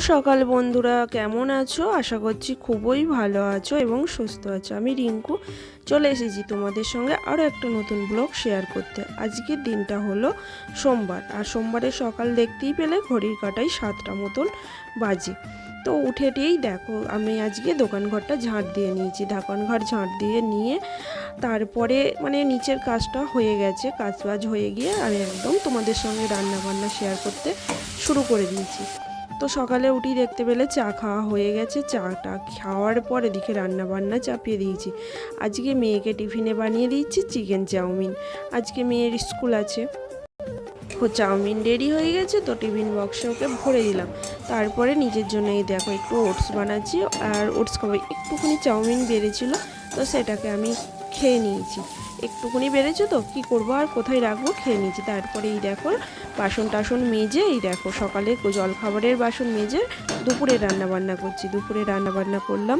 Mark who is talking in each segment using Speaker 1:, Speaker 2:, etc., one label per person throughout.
Speaker 1: সকাল বন্ধুরা, কেমন আছো? আশা করছি খুবই ভালো আছো এবং সুস্থ আছো। আমি রিঙ্কু, চলে এসেছি তোমাদের সঙ্গে আরও একটা নতুন ব্লগ শেয়ার করতে। আজকের দিনটা হলো সোমবার, আর সোমবারের সকাল দেখতেই পেলে ঘড়ির কাটাই সাতটা মতন বাজে। তো উঠে উঠেটেই দেখো, আমি আজকে দোকান ঘরটা ঝাঁট দিয়ে নিয়েছি। দোকান ঘর ঝাঁট দিয়ে নিয়ে তারপরে মানে নিচের কাজটা হয়ে গেছে কাজবাজ হয়ে গিয়ে আমি একদম তোমাদের সঙ্গে রান্না বান্না শেয়ার করতে শুরু করে দিয়েছি। তো সকালে উঠি দেখতে পেলে চা খাওয়া হয়ে গেছে। চাটা খাওয়ার পর এদিকে রান্না বান্না চাপিয়ে দিয়েছি। আজকে মেয়েকে টিফিনে বানিয়ে দিয়েছি চিকেন চাউমিন। আজকে মেয়ের স্কুল আছে। ও চাউমিন রেডি হয়ে গেছে তো টিফিন বক্সে ওকে ভরে দিলাম। তারপরে নিজের জন্য এই দেখো একটু ওটস বানাচ্ছি আর ওটস খাব। একটুখানি চাউমিন বেড়েছিল তো সেটাকে আমি খেয়ে নিয়েছি। একটুখানি বেড়েছে তো, কি করব আর কোথায় রাখব? খেয়ে নিয়েছি। তারপরে এই দেখো বাসন টাসন মেজে, এই দেখো, সকালে জল খাবারের বাসন মেজে দুপুরে রান্না বান্না করছি। দুপুরে রান্না বান্না করলাম।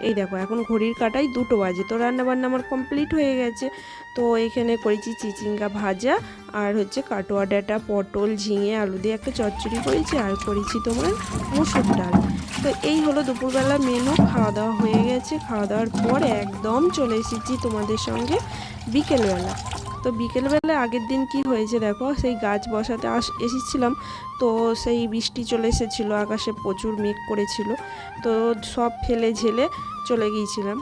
Speaker 1: এই দেখো, এখন ঘড়ির কাটাই দুটো বাজে। তো রান্না বান্না আমার কমপ্লিট হয়ে গেছে। তো এখানে করেছি চিচিঙ্গা ভাজা আর হচ্ছে কাটোয়া ডাঁটা, পটল, ঝিঙে, আলু দিয়ে একটা চচ্চড়ি করেছি আর করেছি তোমার মুসুর ডাল। তো এই হলো দুপুরবেলা মেনু। খাওয়া দাওয়া হয়ে গেছে। খাওয়া দাওয়ার পর একদম চলে এসেছি তোমাদের সঙ্গে বিকেলবেলা। তো বিকেলবেলা আগের দিন কি হয়েছে দেখো, সেই গাছ বসাতে আস এসেছিলাম, তো সেই বৃষ্টি চলে এসেছিল, আকাশে প্রচুর মেঘ করেছিল, তো সব ফেলে ঝেলে চলে গিয়েছিলাম।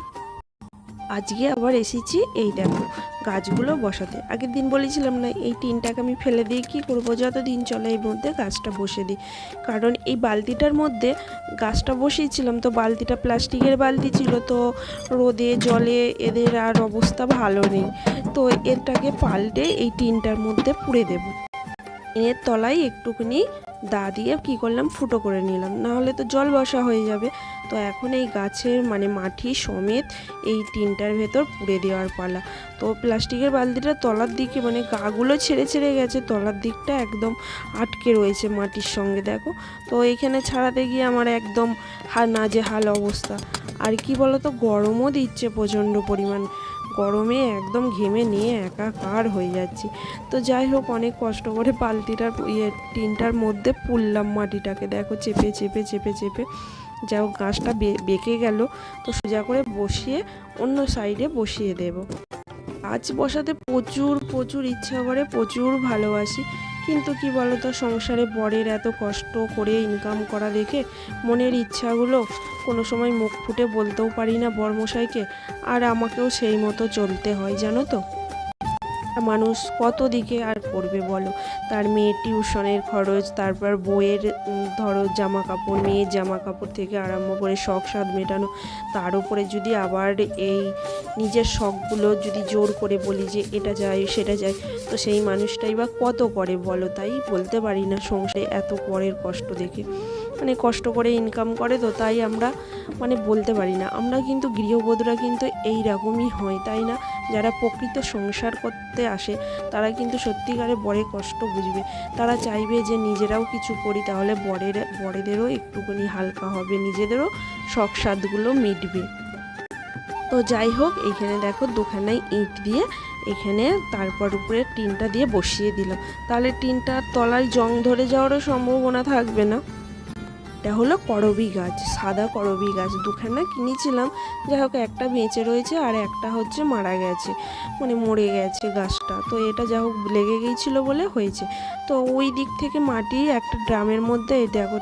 Speaker 1: আজকে আবার এসেছি এই দেখো গাছগুলো বসাতে। আগের দিন বলেছিলাম না, এই টিনটাকে আমি ফেলে দিয়ে কী করব? যত দিন চলে এই মধ্যে গাছটা বসে দিই। কারণ এই বালতিটার মধ্যে গাছটা বসিয়েছিলাম, তো বালতিটা প্লাস্টিকের বালতি ছিল, তো রোদে, জলে এদের আর অবস্থা ভালো নেই। তো এটাকে পাল্টে এই টিনটার মধ্যে পুড়ে দেবো। এর তলায় একটুখানি দা দিয়ে কী করলাম, ফুটো করে নিলাম। না হলে তো জল বসা হয়ে যাবে। তো এখন এই গাছের মানে মাটি সমেত এই টিনটার ভেতর পুড়ে দেওয়ার পালা। তো প্লাস্টিকের বালতিটা তলার দিকে মানে গাগুলো ছেড়ে ছেড়ে গেছে, তলার দিকটা একদম আটকে রয়েছে মাটির সঙ্গে, দেখো। তো এখানে ছাড়াতে গিয়ে আমার একদম হা নাজে হাল অবস্থা। আর কি বলতো, গরমও দিচ্ছে প্রচণ্ড পরিমাণ। গরমে একদম ঘেমে নিয়ে একাকার হয়ে যাচ্ছি। তো যাই হোক, অনেক কষ্ট করে বালতিটার ইয়ে টিনটার মধ্যে পুললাম মাটিটাকে, দেখো, চেপে চেপে চেপে চেপে। যাই হোক গাছটা বেঁকে গেল, তো সোজা করে বসিয়ে অন্য সাইডে বসিয়ে দেব। গাছ বসাতে প্রচুর প্রচুর ইচ্ছা করে, প্রচুর ভালোবাসি। কিন্তু কি বলতো, সংসারে বরের এত কষ্ট করে ইনকাম করা দেখে মনের ইচ্ছাগুলো কোনো সময় মুখ ফুটে বলতেও পারি না বরমশাইকে। আর আমাকেও সেই মতো চলতে হয়, জানো তো? মানুষ কত দিকে আর করবে বলো? তার মেয়ের টিউশনের খরচ, তারপর বইয়ের ধরো জামা কাপড় মেয়ের জামা কাপড় থেকে আরম্ভ করে শখ স্বাদ মেটানো, তার উপরে যদি আবার এই নিজের শখগুলো যদি জোর করে বলি যে এটা চাই সেটা চাই তো সেই মানুষটাই বা কত করে বলো? তাই বলতে পারি না সংসারে এত পরের কষ্ট দেখে। মানে কষ্ট করে ইনকাম করে তো তাই আমরা মানে বলতে পারি না। আমরা কিন্তু গৃহবধূরা কিন্তু এই রকমই হয়, তাই না? যারা প্রকৃত সংসার করতে আসে, তারা কিন্তু সত্যিকারে বড়ে কষ্ট বুঝবে। তারা চাইবে যে নিজেরাও কিছু করি, তাহলে বরের বড়েদেরও একটুখানি হালকা হবে, নিজেদেরও শখ স্বাদগুলো মিটবে। তো যাই হোক, এখানে দেখো দোকানায় ইট দিয়ে এখানে তারপর উপরে টিনটা দিয়ে বসিয়ে দিলাম। তাহলে টিনটার তলায় জং ধরে যাওয়ারও সম্ভাবনা থাকবে না। এটা হলো করবি গাছ, সাদা করবি গাছ। দুখানা কিনেছিলাম, যাই হোক একটা বেঁচে রয়েছে আর একটা হচ্ছে মারা গেছে মানে মরে গেছে গাছটা। তো এটা যা হোক লেগে গিয়েছিল বলে হয়েছে। তো ওই দিক থেকে মাটি একটা ড্রামের মধ্যে দেখো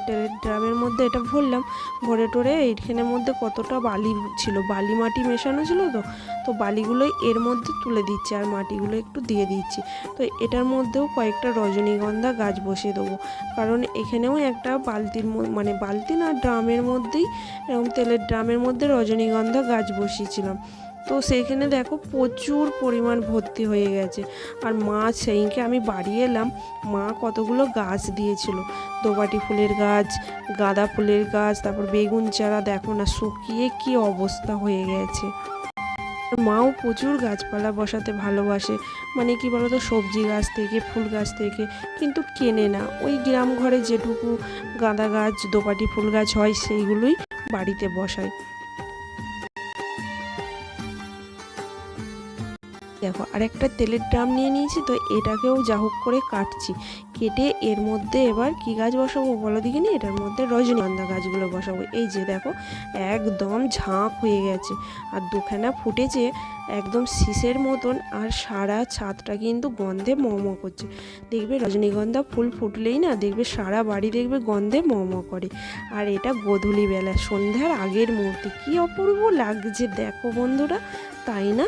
Speaker 1: ড্রামের মধ্যে এটা ভরলাম, ভরে টরে এইখানের মধ্যে কতটা বালি ছিল, বালি মাটি মেশানো ছিল তো তো বালিগুলো এর মধ্যে তুলে দিচ্ছি আর মাটিগুলো একটু দিয়ে দিচ্ছি। তো এটার মধ্যেও কয়েকটা রজনীগন্ধা গাছ বসিয়ে দেবো, কারণ এখানেও একটা বালতির মানে বালতি না, ড্রামের মধ্যেই, এরকম তেলের ড্রামের মধ্যে রজনীগন্ধা গাছ বসিয়েছিলাম। তো সেইখানে দেখো প্রচুর পরিমাণ ভর্তি হয়ে গেছে। আর মা সেইকে আমি বাড়ি এলাম, মা কতগুলো গাছ দিয়েছিল। দোবাটি ফুলের গাছ, গাঁদা ফুলের গাছ, তারপর বেগুন চারা, দেখো না শুকিয়ে কি অবস্থা হয়ে গেছে। মাও প্রচুর গাছপালা বসাতে ভালোবাসে। মানে কি বলতো, সবজি গাছ থেকে, ফুল গাছ থেকে কিন্তু কেনে না। ওই গ্রাম ঘরে যেটুকু গাঁদা গাছ, দোপাটি ফুল গাছ হয়, সেইগুলোই বাড়িতে বসায়। দেখো আর একটা তেলের ড্রাম নিয়ে নিয়েছি তো এটাকেও যা হোক করে কাটছি। কেটে এর মধ্যে এবার কি গাছ বসাবো বলো দেখিনি? এটার মধ্যে রজনীগন্ধা গাছগুলো বসাবো। এই যে দেখো, একদম ঝাঁক হয়ে গেছে। আর দুখানা ফুটেছে একদম শীষের মতন আর সারা ছাদটা কিন্তু গন্ধে মম করছে। দেখবে রজনীগন্ধা ফুল ফুটলেই না, দেখবে সারা বাড়ি দেখবে গন্ধে মম করে। আর এটা গোধূলি বেলা, সন্ধ্যার আগের মুহূর্তে। কি অপূর্ব লাগছে, দেখো বন্ধুরা, তাই না?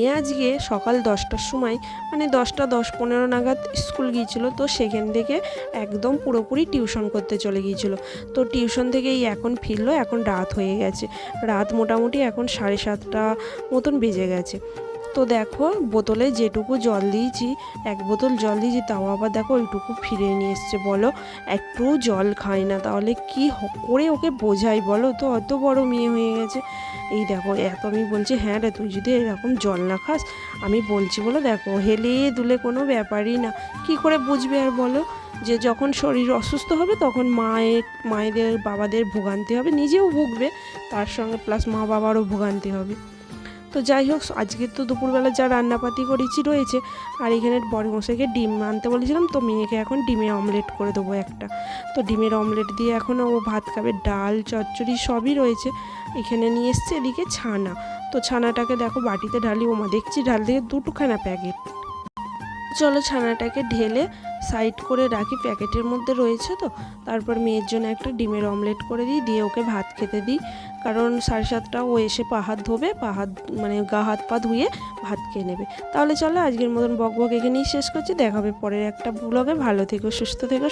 Speaker 1: এ আজকে সকাল দশটার সময় মানে দশটা দশ পনেরো নাগাদ স্কুল গিয়েছিল, তো সেখান থেকে একদম পুরোপুরি টিউশন করতে চলে গিয়েছিল। তো টিউশন থেকেই এখন ফিরলো, এখন রাত হয়ে গেছে। রাত মোটামুটি এখন সাড়ে সাতটা মতন বেজে গেছে। তো দেখো, বোতলে যেটুকু জল দিয়েছি, এক বোতল জল দিয়েছি, তাও আবার দেখো ওইটুকু ফিরে নিয়ে এসছে, বলো। একটু জল খায় না, তাহলে কি করে ওকে বোঝাই, বলো তো? অত বড় মেয়ে হয়ে গেছে। এই দেখো, এত আমি বলছি হ্যাঁ রে, তুই যদি এরকম জল না খাস, আমি বলছি বলো দেখো, হেলে দুলে কোনো ব্যাপারই না। কি করে বুঝবে আর বলো? যে যখন শরীর অসুস্থ হবে, তখন মায়ের মায়েদের, বাবাদের ভোগান্তি হবে, নিজেও ভুগবে, তার সঙ্গে প্লাস মা বাবারও ভোগান্তি হবে। তো যাই হোক, আজকে তো দুপুরবেলা যা রান্নাপাতি করেছি রয়েছে, আর এখানে বড়মশাইকে ডিম আনতে বলেছিলাম, তো মেয়েকে এখন ডিমের অমলেট করে দেবো একটা। তো ডিমের অমলেট দিয়ে এখন ও ভাত খাবে, ডাল, চচ্চড়ি সবই রয়েছে। এখানে নিয়ে এসছে এদিকে ছানা। তো ছানাটাকে দেখো বাটিতে ঢালি, ওমা দেখছি ঢাল দিয়ে দুটোখানা প্যাকেট। চলো ছানাটাকে ঢেলে সাইড করে রাখি। প্যাকেটের মধ্যে রয়েছে তো। তারপর মেয়ের জন্য একটা ডিমের অমলেট করে দিই, দিয়ে ওকে ভাত খেতে দিই। কারণ সাড়ে সাতটা ও এসে পা হাত ধোবে পা হাত মানে গা হাত পা ধুয়ে ভাত খেয়ে নেবে। তাহলে চলো আজকের মতন বক বক এখানেই শেষ করছি। দেখাবে পরের একটা ব্লগে। ভালো থেকো, সুস্থ থেকো